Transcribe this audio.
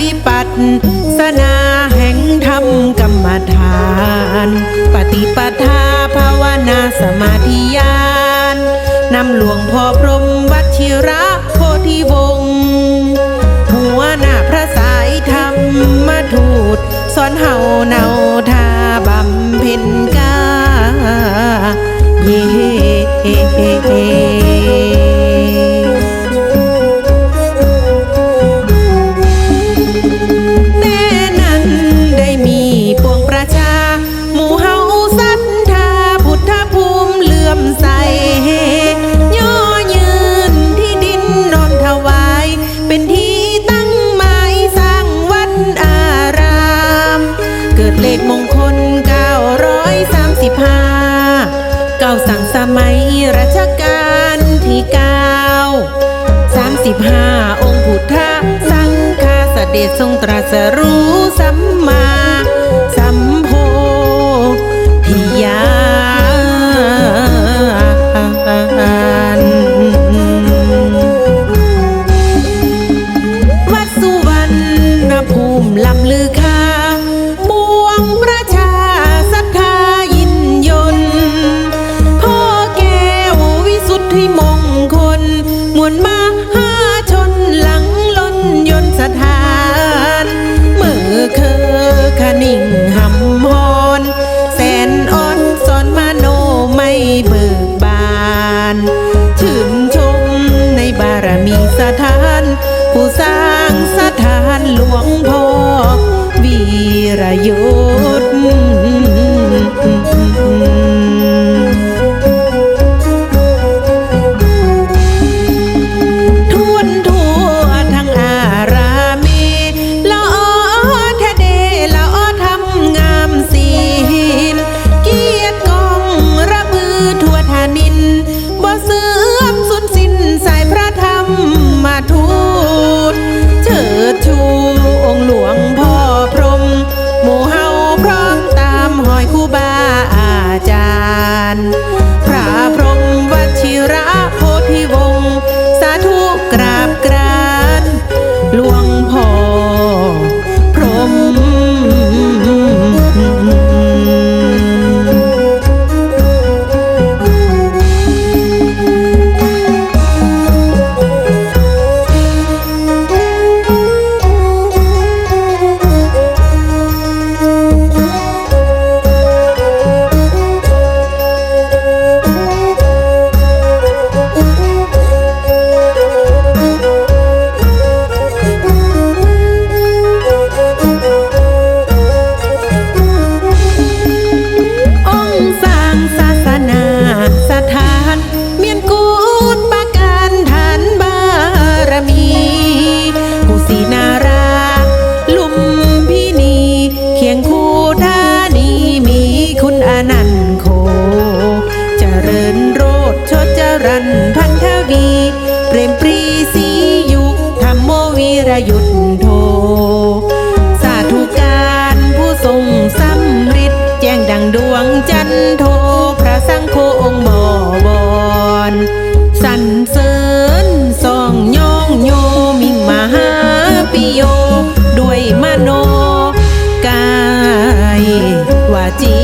วิปัสสนาแห่งธรรมกรรมฐาน ปฏิปทาภาวนาสมาธิญาณนำหลวงพ่อพรมวัชิระโพธิวงศ์หัวหน้าพระสายธรรมมาทูตสอนเฮาเนาทาบำเพ็ญกาเย่ ด็จทรงตรัสรู้สัม ยุดโท สาธุการผู้ทรงสัมฤทธิ์แจ้งดังดวงจันโท พระสังโฆองค์บวรสันเสริญสองยองโยมิงมหาปิโย ด้วยมโนกายวาจี